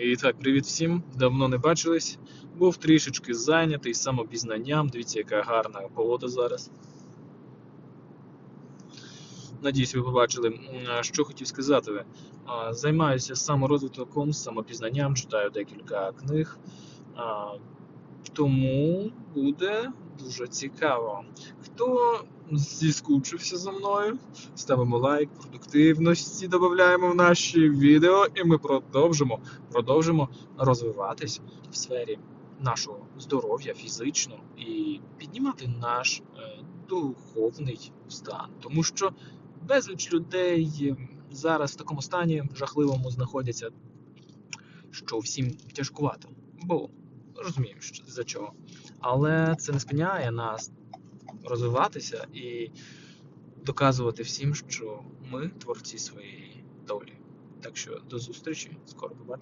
І так, привіт всім. Давно не бачились. Був трішечки зайнятий самопізнанням. Дивіться, яка гарна погода зараз. Надіюсь, ви побачили, що хотів сказати. Займаюся саморозвитком, самопізнанням, читаю декілька книг. Тому буде дуже цікаво. Хто зіскучився за мною, ставимо лайк, продуктивності додаємо в наші відео, і ми продовжимо, продовжимо розвиватись в сфері нашого здоров'я фізично і піднімати наш е, духовний стан. Тому що безліч людей е, зараз в такому стані жахливому знаходяться, що всім тяжкувато. Бо розуміємо, що за чого. Але це не спиняє нас розвиватися і доказувати всім, що ми творці своєї долі. Так що до зустрічі, скоро побачимо.